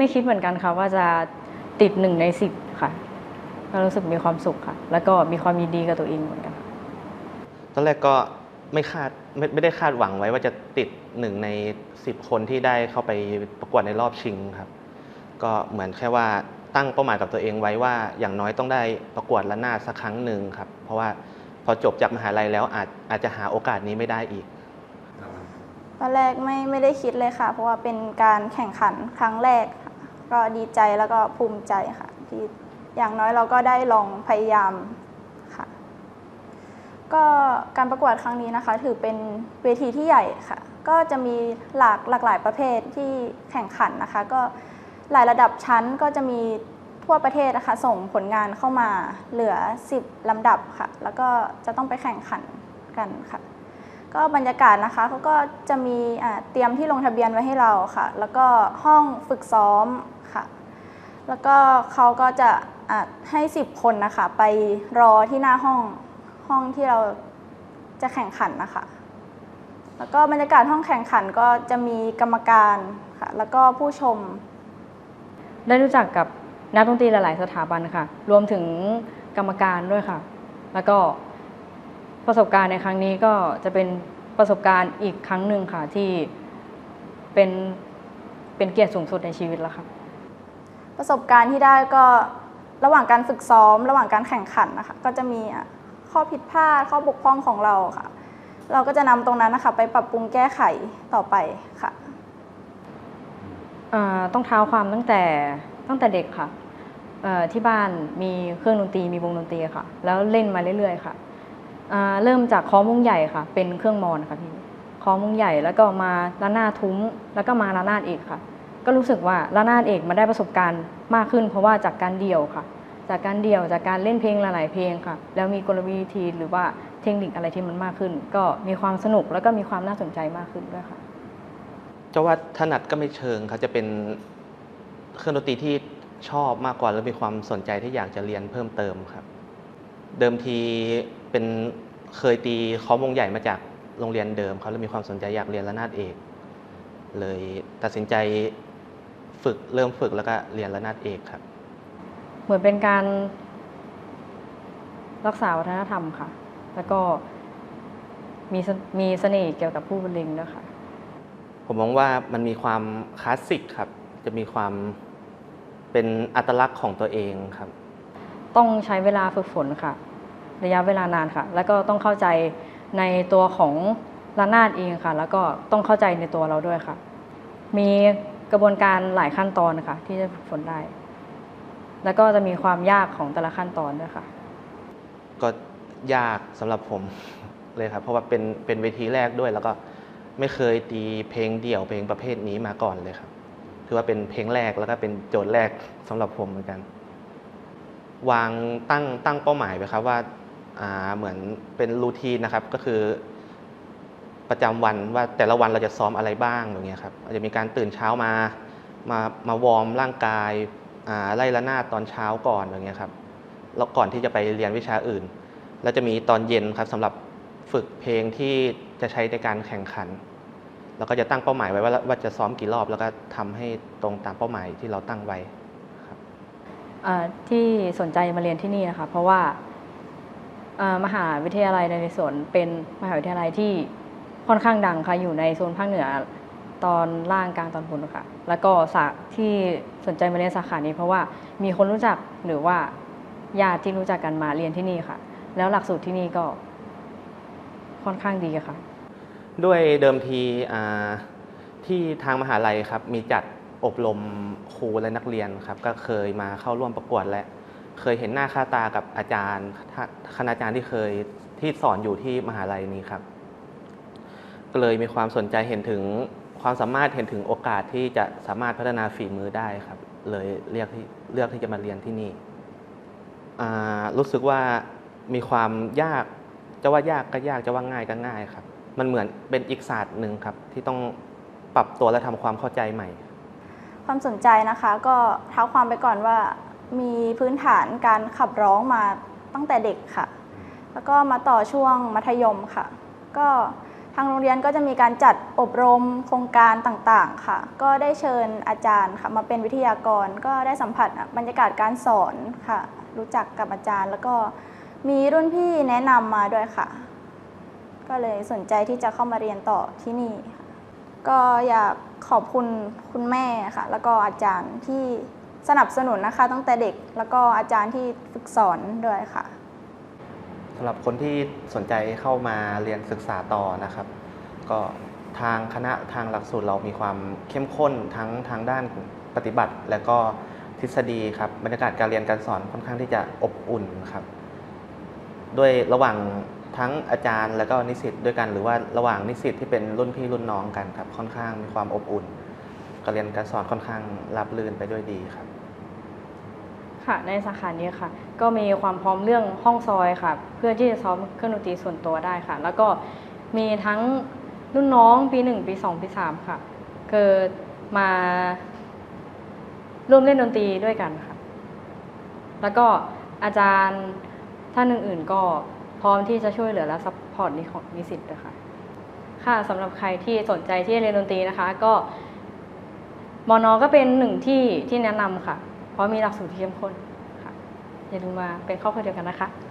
ไม่ไม่คิดเหมือนกันค่ะว่าจะติดหนึ่งในสิบค่ะก็รู้สึกมีความสุขค่ะ แล้วก็มีความยินดีกับตัวเองเหมือนกันค่ะตอนแรกก็ไม่คาดไม่ไม่ได้คาดหวังไว้ว่าจะติดหนึ่งในสิบคนที่ได้เข้าไปประกวดในรอบชิงครับ ก็เหมือนแค่ว่าตั้งเป้าหมายกับตัวเองไว้ว่าอย่างน้อยต้องได้ประกวดละนาดสักครั้งหนึ่งครับ เพราะว่าพอจบจากมหาลัยแล้วอาจอาจจะหาโอกาสนี้ไม่ได้อีก ตอนแรกไม่ไม่ได้คิดเลยค่ะ เพราะว่าเป็นการแข่งขันครั้งแรกค่ะ ก็ดีใจแล้วก็ภูมิใจค่ะที่อย่างน้อยเราก็ได้ลองพยายามค่ะ ก็การประกวดครั้งนี้นะคะ ถือเป็นเวทีที่ใหญ่ค่ะ ก็จะมีหลากหลากหลายประเภทที่แข่งขันนะคะ ก็หลายระดับชั้นก็จะมีทั่วประเทศนะคะ ส่งผลงานเข้ามาเหลือ 10ลำดับค่ะ แล้วก็จะต้องไปแข่งขันกันค่ะ ก็บรรยากาศนะคะเขาก็จะมีอ่าเตรียมที่ลงทะเบียนไว้ให้เราค่ะ แล้วก็ห้องฝึกซ้อม แล้วก็เขาก็จะให้ 10 คนนะคะ ไปรอที่หน้าห้องห้องที่เราจะแข่งขันนะคะ แล้วก็บรรยากาศห้องแข่งขันก็จะมีกรรมการค่ะ แล้วก็ผู้ชม ได้รู้จักกับนักดนตรีหลาย ๆ สถาบันค่ะ รวมถึงกรรมการด้วยค่ะ แล้วก็ประสบการณ์ในครั้งนี้ก็จะเป็นประสบการณ์อีกครั้งหนึ่งค่ะที่เป็นเป็นเกียรติสูงสุดในชีวิตแล้วค่ะ ประสบการณ์ที่ได้ก็ระหว่างการฝึกซ้อม ระหว่างการแข่งขันนะคะ ก็จะมีข้อผิดพลาดข้อบกพร่องของเราค่ะ เราก็จะนำตรงนั้นนะคะไปปรับปรุงแก้ไขต่อไปค่ะต้องเท้าความตั้งแต่ตั้งแต่เด็กค่ะที่บ้านมีเครื่องดนตรีมีวงดนตรีค่ะ แล้วเล่นมาเรื่อยๆค่ะเริ่มจากคอมุ้งใหญ่ค่ะ เป็นเครื่องมอนค่ะพี่คอมุ้งใหญ่แล้วก็มาระนาดทุ้มแล้วก็มาระนาดเอกค่ะ ก็รู้สึกว่าระนาดเอกมาได้ประสบการณ์มากขึ้น เพราะว่าจากการเดี่ยวค่ะ จากการเดี่ยวจากการเล่นเพลงหลายๆเพลงค่ะ แล้วมีกลวิธีหรือว่าเทคนิคอะไรที่มันมากขึ้น ก็มีความสนุกแล้วก็มีความน่าสนใจมากขึ้นด้วยค่ะจะว่าถนัดก็ไม่เชิงครับจะเป็นเครื่องดนตรีที่ชอบมากกว่าแล้วมีความสนใจที่อยากจะเรียนเพิ่มเติมครับ เดิมทีเป็นเคยตีคอมวงใหญ่มาจากโรงเรียนเดิมครับแล้วมีความสนใจอยากเรียนระนาดเอก เลยตัดสินใจ ฝึกเริ่มฝึกแล้วก็เรียนระนาดเอกครับ เหมือนเป็นการ รักษาวัฒนธรรมค่ะ แล้วก็มีเสมีเสน่ห์เกี่ยวกับผู้บรรเลงด้วยค่ะ ผมมองว่ามันมีความคลาสสิกครับ จะมีความเป็นอัตลักษณ์ของตัวเองครับ ต้องใช้เวลาฝึกฝนค่ะ ระยะเวลานานค่ะ แล้วก็ต้องเข้าใจในตัวของระนาดเองค่ะ แล้วก็ต้องเข้าใจในตัวเราด้วยค่ะ มี กระบวนการหลายขั้นตอนนะคะที่จะฝึกฝนได้ แล้วก็จะมีความยากของแต่ละขั้นตอนด้วยค่ะ ก็ยากสำหรับผมเลยครับ เพราะว่าเป็นเป็นเวทีแรกด้วย แล้วก็ไม่เคยตีเพลงเดี่ยวเพลงประเภทนี้มาก่อนเลยครับ ถือว่าเป็นเพลงแรกแล้วก็เป็นโจทย์แรกสำหรับผมเหมือนกัน วางตั้งตั้งเป้าหมายไว้ครับว่าอ่าเหมือนเป็นรูทีนนะครับ ก็คือ ประจำวันว่าแต่ละวันเราจะซ้อมอะไรบ้างอย่างเงี้ยครับอาจจะมีการตื่นเช้ามา มามาวอร์มร่างกายอ่าไล่ระนาดตอนเช้าก่อนอย่างเงี้ยครับแล้วก่อนที่จะไปเรียนวิชาอื่น แล้วจะมีตอนเย็นครับสำหรับฝึกเพลงที่จะใช้ในการแข่งขัน แล้วก็จะตั้งเป้าหมายไว้ว่าว่าจะซ้อมกี่รอบแล้วก็ทำให้ตรงตามเป้าหมายที่เราตั้งไว้อ่าที่สนใจมาเรียนที่นี่นะคะเพราะว่ามหาวิทยาลัยนเรศวรเป็นมหาวิทยาลัยที่ ค่อนข้างดังค่ะ อยู่ในโซนภาคเหนือตอนล่างกลางตอนบนค่ะ แล้วก็สาที่สนใจมาเรียนสาขานี้เพราะว่ามีคนรู้จักหรือว่าญาติที่รู้จักกันมาเรียนที่นี่ค่ะ แล้วหลักสูตรที่นี่ก็ค่อนข้างดีค่ะ ด้วยเดิมทีที่ทางมหาลัยครับ มีจัดอบรมครูและนักเรียนครับ ก็เคยมาเข้าร่วมประกวดและเคยเห็นหน้าค่าตากับอาจารย์คณาจารย์ที่เคยที่สอนอยู่ที่มหาลัยนี้ครับ ก็เลยมีความสนใจเห็นถึงความสามารถเห็นถึงโอกาสที่จะสามารถพัฒนาฝีมือได้ครับ เลยเรียกที่เลือกที่จะมาเรียนที่นี่รู้สึกว่ามีความยากจะว่ายากก็ยากจะว่าง่ายก็ง่ายครับ มันเหมือนเป็นอีกศาสตร์หนึ่งครับ ที่ต้องปรับตัวและทำความเข้าใจใหม่ ความสนใจนะคะก็เท้าความไปก่อนว่ามีพื้นฐานการขับร้องมาตั้งแต่เด็กค่ะ แล้วก็มาต่อช่วงมัธยมค่ะ ก็างโรงเรียนก็จะมีการจัดอบรมโครงการต่างๆค่ะ ก็ได้เชิญอาจารย์ค่ะมาเป็นวิทยากร ก็ได้สัมผัสบรรยากาศการสอนค่ะ รู้จักกับอาจารย์ แล้วก็มีรุ่นพี่แนะนำมาด้วยค่ะ ก็เลยสนใจที่จะเข้ามาเรียนต่อที่นี่ค่ะก็อยากขอบคุณคุณแม่ค่ะ แล้วก็อาจารย์ที่สนับสนุนนะคะ ตั้งแต่เด็กแล้วก็อาจารย์ที่ฝึกสอนด้วยค่ะำหรับคนที่สนใจเข้ามาเรียนศึกษาต่อนะครับ ก็ทางคณะทางหลักสูตรเรามีความเข้มข้นทั้งทางด้านปฏิบัติ และก็ทฤษฎีครับบรรยากาศการเรียนการสอนค่อนข้างที่จะอบอุ่นครับด้วยระหว่างทั้งอาจารย์และก็นิสิตด้วยกัน หรือว่าระหว่างนิสิตที่เป็นรุ่นพี่รุ่นน้องกันครับค่อนข้างมีความอบอุ่น การเรียนการสอนค่อนข้างราบรื่นไปด้วยดีครับ ค่ะ ในสาขานี้ค่ะ ก็มีความพร้อมเรื่องห้องซอยค่ะ เพื่อที่จะซ้อมเครื่องดนตรีส่วนตัวได้ค่ะ แล้วก็มีทั้งรุ่นน้องปีหนึ่งปีสองปีสามค่ะเกิดมาร่วมเล่นดนตรีด้วยกันค่ะ แล้วก็อาจารย์ท่านอื่นๆก็พร้อมที่จะช่วยเหลือและซัพพอร์ตนิของนิสิตด้วยค่ะ ค่ะสำหรับใครที่สนใจที่จะเรียนดนตรีนะคะ ก็มอนอก็เป็นหนึ่งที่ที่แนะนำค่ะ เพราะมีหลักสูตรที่เข้มข้นค่ะอย่าลืมมาเป็นครอบครัวเดียวกันนะคะ